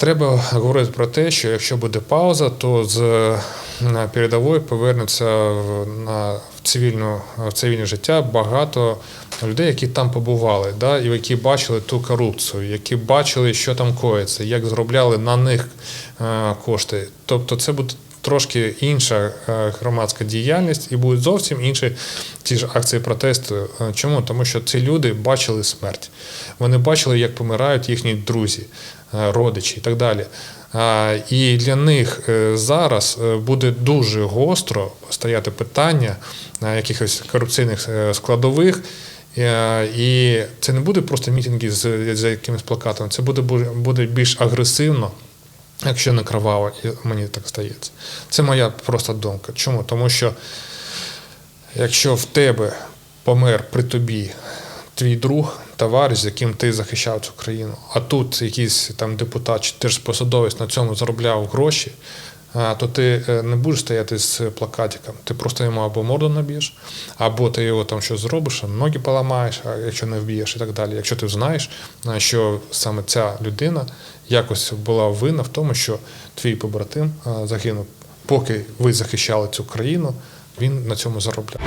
Треба говорити про те, що якщо буде пауза, то з е, передової повернеться в- на в цивільну в цивільне життя багато людей, які там побували, да, і які бачили ту корупцію, які бачили, що там коїться, як зробляли на них е, кошти. Тобто, це буде. Трошки інша е, громадська діяльність і будуть зовсім інші ті ж акції протесту. Е, Чому? Тому що ці люди бачили смерть. Вони бачили, як помирають їхні друзі, е, родичі і так далі. І для них зараз буде дуже гостро стояти питання якихось корупційних складових. І це не буде просто мітинги з, з якимись плакатами, це буде, буде більш агресивно. Якщо не кривава, і мені так здається. Це моя просто думка. Чому? Тому що якщо в тебе помер при тобі твій друг, товариш, з яким ти захищав цю країну, а тут якийсь там депутат чи держпосадовець на цьому заробляв гроші, то ти е, не будеш стояти з плакатиком. Ти просто йому або морду наб'єш, або ти його там щось зробиш, ноги поламаєш, а якщо не вб'єш і так далі. Якщо ти знаєш, а, що саме ця людина якось була винна в тому, що твій побратим загинув. Поки ви захищали цю країну, він на цьому заробляв.